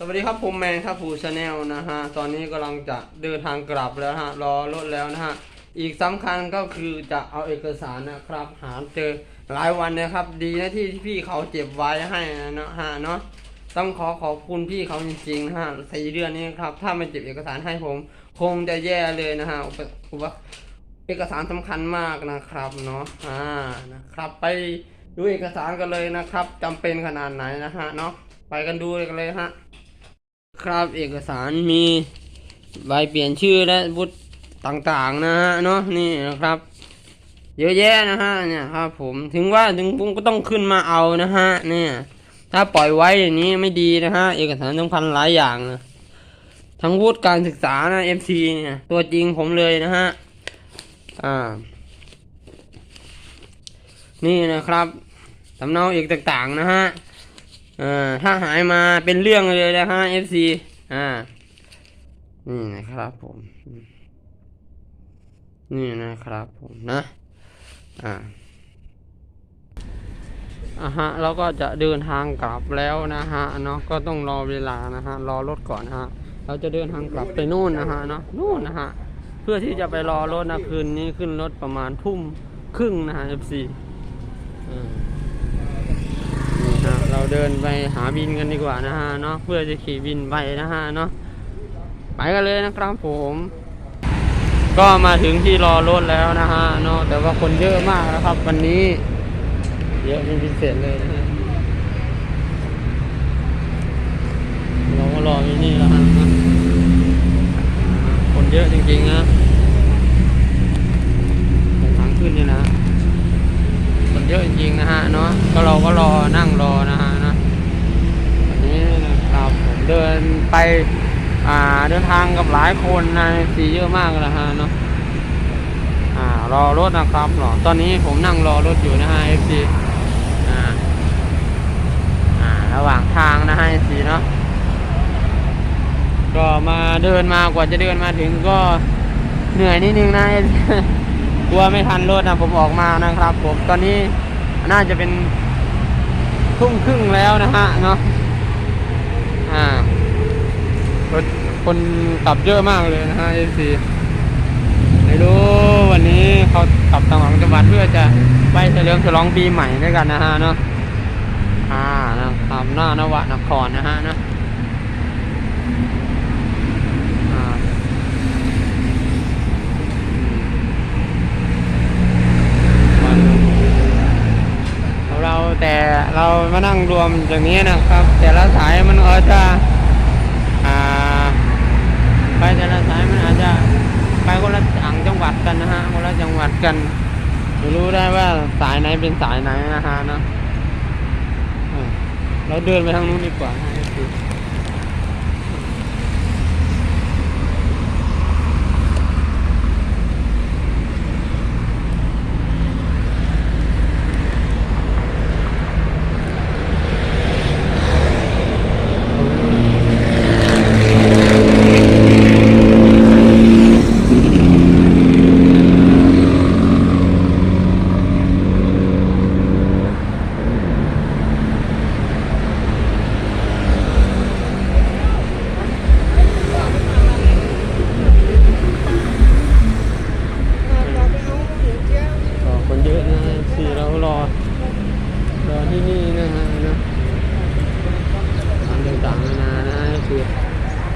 สวัสดีครับผมแมนครับผู้ชาแนลนะฮะ ตอนนี้กำลังจะเดินทางกลับแล้วฮะ รอรถแล้วนะฮะ อีกสำคัญก็คือจะเอาเอกสารนะครับ หาเจอหลายวันนะครับ ดีนะที่ที่พี่เขาเจ็บไว้ให้นะฮะเนาะต้องขอขอบคุณพี่เขาจริงๆนะฮะสี่เดือนนี้ครับ ถ้าไม่เจ็บเอกสารให้ผม คงจะแย่เลยนะฮะอุปอุปเอกสารสำคัญมากนะครับเนาะอ่านะครับไปดูเอกสารกันเลยนะครับจำเป็นขนาดไหนนะฮะเนาะไปกันดูกันเลยฮะ ครับเอกสารมีใบเปลี่ยนชื่อและวุฒิต่างๆนะฮะเนาะนี่นะครับ เยอะแยะนะฮะเนี่ยครับผมถึงว่าถึงผมก็ต้องขึ้นมาเอานะฮะเนี่ยถ้าปล่อยไว้อย่างนี้ไม่ดีนะฮะเอกสารสำคัญหลายอย่างนะทั้งวุฒิการศึกษานะ MC เนี่ยตัวจริงผมเลยนะฮะอ่า นี่นะครับสำเนาเอกต่างๆนะฮะ อ่าถ้าหายมาเป็นเรื่องเลยนะฮะ FC อ่า นี่นะครับผม นี่นะครับผมนะ อ่าอะฮะเราก็จะเดินทางกลับแล้วนะฮะเนาะก็ต้องรอเวลานะฮะรอรถก่อนนะฮะ เราจะเดินทางกลับไปนู่นนะฮะเนาะนู่นนะฮะเพื่อที่จะไปรอรถนะคืนนี้ขึ้นรถประมาณทุ่มครึ่งนะฮะ FC อ่า นะเราเดินไปหาบินกันดีกว่านะฮะเนาะเพื่อจะขี่บินไปนะฮะเนาะไปกันเลยนะครับผม ก็มาถึงที่รอรถแล้วนะฮะเนาะแต่ว่าคนเยอะมากนะครับ วันนี้ เยอะเป็นพิเศษเลยนะฮะเราก็รออยู่นี่แล้วฮะคนเยอะจริงๆนะทางขึ้นนี่นะ เยอะจริงนะฮะเนาะก็เราก็รอนั่งรอนะฮะนะวันนี้นะครับผมเดินไปอ่าเดินทางกับหลายคนนะสีเยอะมากเลยฮะเนาะอ่ารอรถนะครับเนาะตอนนี้ผมนั่งรอรถอยู่นะฮะเอฟซีอ่าอ่าระหว่างทางนะฮะเอฟซีเนาะก็มาเดินมากว่าจะเดินมาถึงก็เหนื่อยนิดนึงนะกลัวไม่ทันรถนะผมออกมานะครับ ผมตอนนี้ น่าจะเป็นทุ่มครึ่งแล้วนะฮะเนาะอ่ารถคนกลับเยอะมากเลยนะฮะเอซีไม่รู้วันนี้เขากลับต่างจังหวัดเพื่อจะไปเฉลิมฉลองปีใหม่ด้วยกันนะฮะเนาะอ่านะครับหน้านวะนครนะฮะเนาะอ่า ของเราแต่เรามานั่ง รวมอย่างนี้นะครับ แต่ละสายมันอาจจะไปแต่ละสายมันอาจจะไปคนละต่างจังหวัดกันนะฮะคนละจังหวัดกันจะรู้ได้ว่าสายไหนเป็นสายไหนนะฮะเนาะเออเราเดินไปทางนู้นดีกว่าฮะ FC ก็คนเยอะนะสี่เรารอ รอที่นี่นะฮะนะทางต่างๆนานานะฮะคือ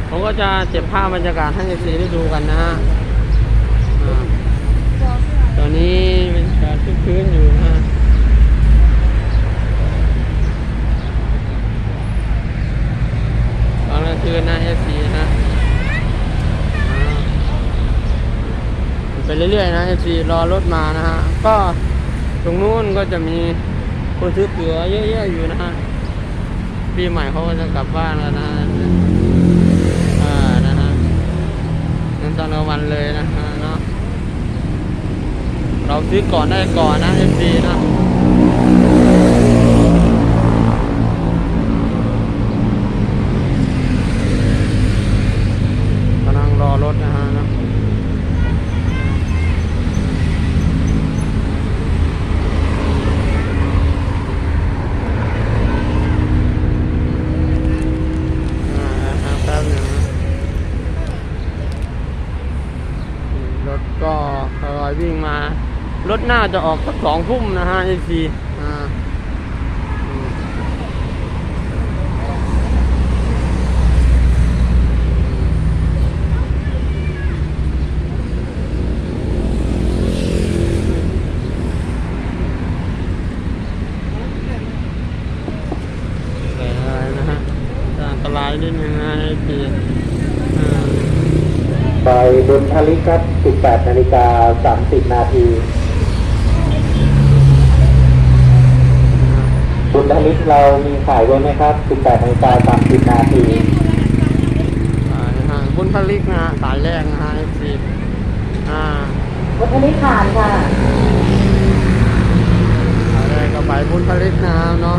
ผมก็ จะเจ็บภาพบรรยากาศให้สีได้ดูกันนะฮะตอนนี้เป็นการคึกคืนอยู่นะฮะตอนกลางคืนนะเอฟซีนะไปเรื่อยๆนะ FC รอรถมานะฮะ ก็ตรงนู้นก็จะมีคนซื้อตั๋วเยอะๆอยู่นะฮะปีใหม่เขาก็จะกลับบ้านแล้วนะ วันเลยนะฮะเนาะเราซื้อก่อนได้ก่อนนะ FC นะกำลังรอรถนะฮะเนาะ อ่า วิ่งมา รถหน้าจะออกสักสองทุ่มนะฮะเอซีอ่าอืมแต่อะไรนะฮะจะอันตรายนิดนึงนะเอซีอ่าไปบุญทลิกครับ18นาฬิกา30นาที บุญทลิกเรามีขายไว้ไหมครับ 18นาฬิกา30นาทีอ่านะฮะบุญพลิกนะฮะสายแรกนะฮะเอฟซีอ่าวัฒนิขานค่ะสายแรกก็ไปบุญพลิกนะครับเนาะ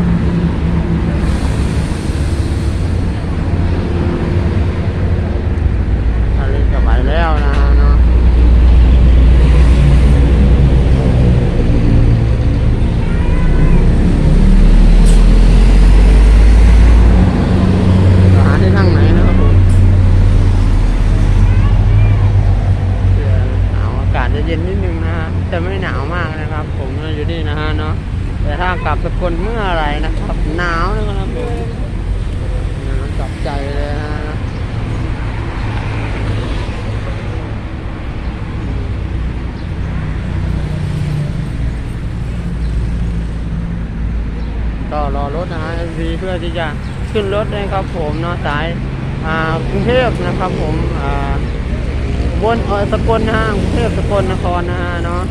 พลิกก็ไปแล้วนะฮะเนาะจะหาที่นั่งไหนนะครับผม หนาวอากาศ จะเย็นนิดนึงนะฮะแต่ไม่หนาวมากนะครับ ผมอยู่นี่นะฮะเนาะแต่ถ้ากลับสกลเมื่อไหรนะครับหนาวนะครับผมหนาวจับใจเลยนะฮะก็รอรถนะฮะ MV เพื่อที่จะขึ้นรถนะครับผมเนาะสายอ่ากรุงเทพนะครับผมอ่า บนเออสกลนะฮะกรุงเทพสกลนครนะฮะเนาะ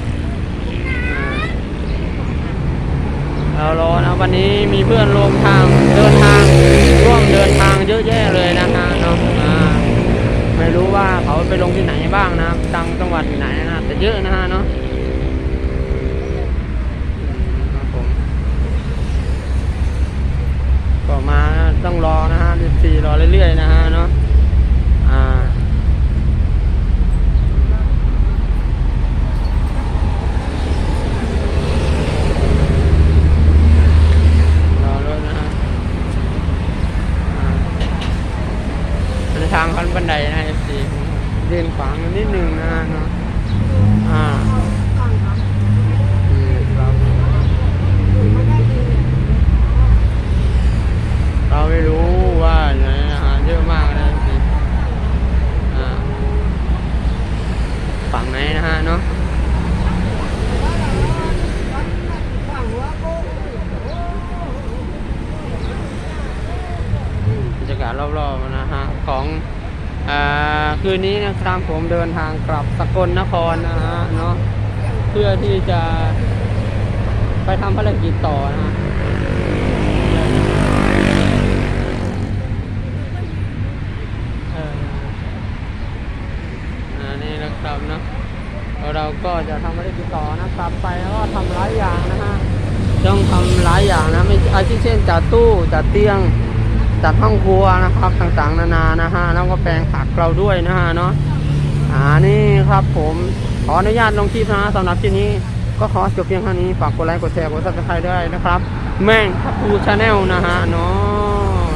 เรารอนะวันนี้มีเพื่อนร่วมทางเดินทางร่วมเดินทางเยอะแยะเลยนะฮะเนาะไม่รู้ว่าเขาไปลงที่ไหนบ้างนะครับตังจังหวัดที่ไหนนะแต่เยอะนะฮะเนาะมก็มาต้องรอนะฮะดีรอเรื่อยๆนะฮะเนาะอ่า รอรถนะฮะอ่าเป็นทางขั้นบันไดนะเอฟซีเดินขวางนิดนึงนะฮะเนาะอ่าอืมครับเราไม่รู้ว่าไหนอาหารเยอะมากนะพี่อ่าฝั่งไหนนะฮะเนาะ บ รอบๆนะฮะของอาคืนนี้นะครับผมเดินทางกลับสกลนครนะฮะเนาะเพื่อที่จะไปทำภารกิจต่อนะฮะเอออ่านี่นะครับเนาะเราก็จะทำภารกิจต่อนะกลับไปแล้วก็ทำหลายอย่างนะฮะต้องทำหลายอย่างนะไม่อาทิเช่นจัดตู้จัดเตียง จัดห้องครัวนะครับต่างๆ นานานะฮะแล้วก็แปลงผักเราด้วยนะฮะเนาะอ่านี่ครับผมขออนุญาตลงคลิปนะสำหรับคลิปนี้ก็ขอจบเพียงเท่านี้ฝากกดไลค์กดแชร์กดซับสไครต์ด้วยนะครับ แม่งทับทูชาแนลนะฮะเนาะ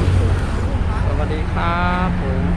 สวัสดีครับผม